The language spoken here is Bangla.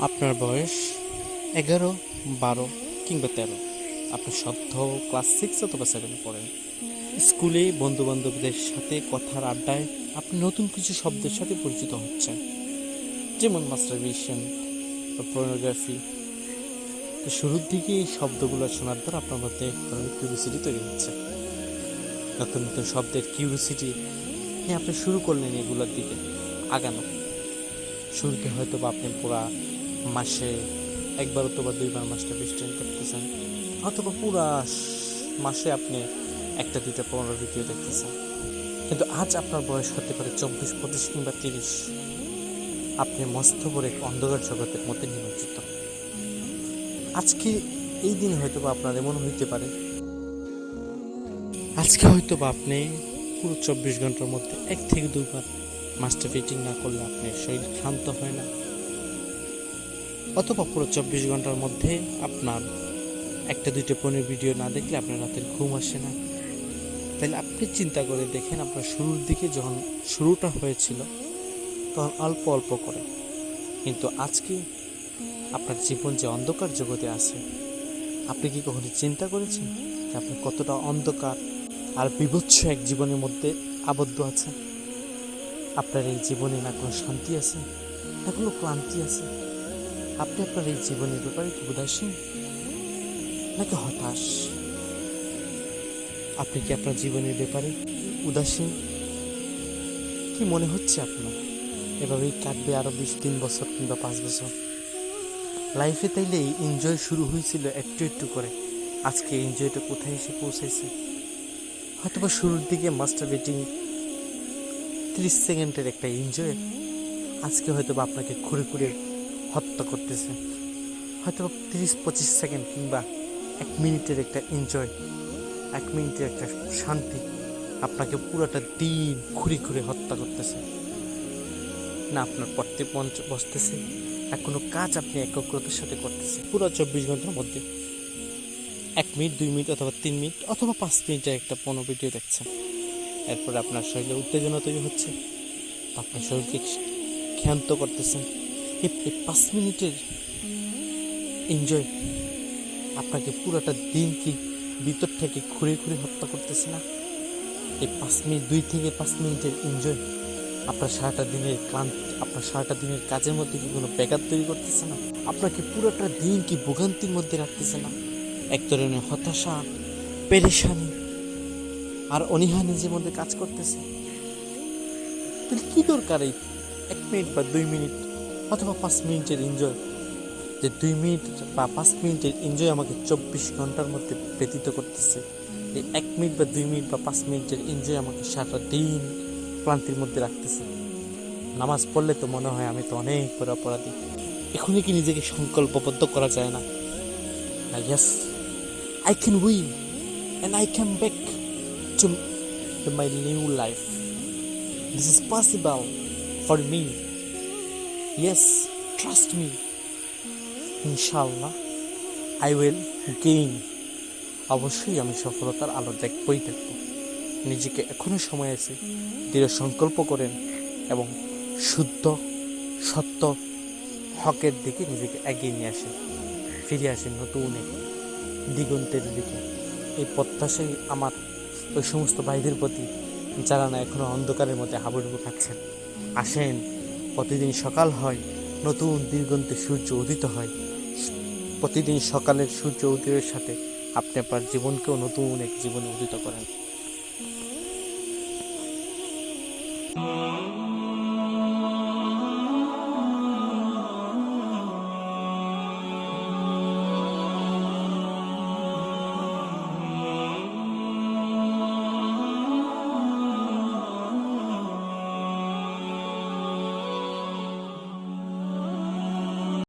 আপনার বয়স এগারো, বারো কিংবা তেরো। আপনি সদ্য ক্লাস সিক্স অথবা সেভেনে পড়েন। স্কুলে বন্ধু বান্ধবদের সাথে কথার আড্ডায় আপনি নতুন কিছু শব্দের সাথে পরিচিত হচ্ছেন। যেমন মাস্টারবেশন বা পর্নোগ্রাফি তো শুরুর দিকে এই শব্দগুলো শোনার দ্বারা আপনার মধ্যে এক কিউরিসিটি তৈরি হচ্ছে। নতুন নতুন শব্দের কিউরিসিটি নিয়ে আপনি শুরু করলেন এগুলোর দিকে। আগানো। শুরুতে হয়তো বা আপনি পুরা মাসে একবার অথবা দুইবার মাসটা বেস্টেন করতেছেন। অথবা পুরা মাসে আপনি একটা, দুইটা, পনেরো ভিডিও দেখতেছেন। কিন্তু আজ আপনার বয়স হতে পারে চব্বিশ, পঁচিশ কিংবা তিরিশ। আপনি মস্ত করে এক অন্ধকার জগতের মধ্যে নিমজ্জিত। আজকে এই দিন হয়তো বা আপনার এমন হইতে পারে। আজকে হয়তো বা আপনি পুরো চব্বিশ ঘণ্টার মধ্যে এক থেকে দুবার মাস্টার ফিটিং না করলে আপনার শরীর ক্লান্ত হয় না। অথবা পুরো চব্বিশ ঘণ্টার মধ্যে আপনার একটা, দুইটা পনেরো ভিডিও না দেখলে আপনার রাতের ঘুম আসে না। তাহলে আপনি চিন্তা করে দেখেন, আপনার শুরুর দিকে যখন শুরুটা হয়েছিল, তখন অল্প অল্প করে। কিন্তু আজকে আপনার জীবন যে অন্ধকার জগতে আছে, আপনি কি কখনো চিন্তা করেছেন যে আপনি কতটা অন্ধকার আর বিভৎস এক জীবনের মধ্যে আবদ্ধ আছেন আপনার এই জীবনে না কোনো শান্তি আছে, না কোনো ক্লান্তি আছে? আপনি আপনার এই জীবনের ব্যাপারে কি উদাসীন? নাকি হতাশ? আপনি কি আপনার জীবনের ব্যাপারে উদাসীন? কি মনে হচ্ছে আপনার? এভাবেই কাটবে আরও বিশ তিন বছর কিংবা পাঁচ বছর। লাইফে তাইলে এনজয় শুরু হয়েছিল একটু একটু করে। আজকে এনজয়টা কোথায় এসে পৌঁছাইছে? হয়তোবা শুরুর দিকে মাস্টার বেটিং ত্রিশ সেকেন্ডের একটা এনজয় আজকে হয়তো আপনাকে খুঁড়ে খুঁড়ে হত্যা করতেছে। হয়তো তিরিশ, পঁচিশ সেকেন্ড কিংবা এক মিনিটের একটা এনজয় এক মিনিটের একটা শান্তি আপনাকে পুরোটা দিন ঘুরে ঘুরে হত্যা করতেছে। না, আপনার পড়তে মঞ্চ বসতেছে না কোনো কাজ আপনি একাগ্রতার সাথে করতেছে। পুরো চব্বিশ ঘণ্টার মধ্যে এক মিনিট, দুই মিনিট অথবা তিন মিনিট অথবা পাঁচ মিনিটের একটা পনেরো ভিডিও দেখছেন। এরপরে আপনার শরীরে উত্তেজনা তৈরি হচ্ছে আপনার শরীরকে ক্ষান্ত করতেছেন। এই পাঁচ মিনিটের এনজয় আপনাকে পুরোটা দিন কি ভিতর থেকে ঘুরে ঘুরে হত্যা করতেছে না? এই পাঁচ মিনিট, দুই থেকে পাঁচ মিনিটের এনজয় আপনার সারাটা দিনের ক্লান্তি, আপনার সারাটা দিনের কাজের মধ্যে কি কোনো ব্যাঘাত তৈরি করতেছে না? আপনাকে পুরোটা দিন কি ভোগান্তির মধ্যে রাখতেছে না? এক ধরনের হতাশা, পেরেশানি আর অনীহা নিজের মধ্যে কাজ করতেছে। তাহলে কি দরকার এই এক মিনিট বা দুই মিনিট অথবা পাঁচ মিনিটের এনজয় যে দুই মিনিট বা পাঁচ মিনিটের এনজয় আমাকে চব্বিশ ঘণ্টার মধ্যে ব্যতীত করতেছে। এই এক মিনিট বা দুই মিনিট বা পাঁচ মিনিটের এনজয় আমাকে সারাটা দিন ক্লান্তির মধ্যে রাখতেছে। নামাজ পড়লে তো মনে হয় আমি তো অনেক বড় অপরাধী। এখনই কি নিজেকে সংকল্পবদ্ধ করা যায় না? Yes I can win and I can back to my new life this is possible for me yes trust me ইনশাল্লাহ আই উইল গেইন অবশ্যই আমি সফলতার আলো দেখবই দেখব। নিজেকে এখনও সময় আছে, দৃঢ় সংকল্প করেন এবং শুদ্ধ, সত্য, হকের দিকে নিজেকে এগিয়ে নিয়ে আসেন। ফিরে আসেন নতুন এক দিগন্তের দিকে। এই প্রত্যাশাই আমার ওই সমস্ত ভাইদের প্রতি যারা না এখনও অন্ধকারের মধ্যে হাবুডুবু খাচ্ছেন। আসেন। প্রতিদিন সকাল হয়, নতুন দিগন্তে সূর্য উদিত হয়। প্রতিদিন সকালের সূর্য উদয়ের সাথে আপনি আপনার জীবনকেও নতুন এক জীবনে উদিত করেন।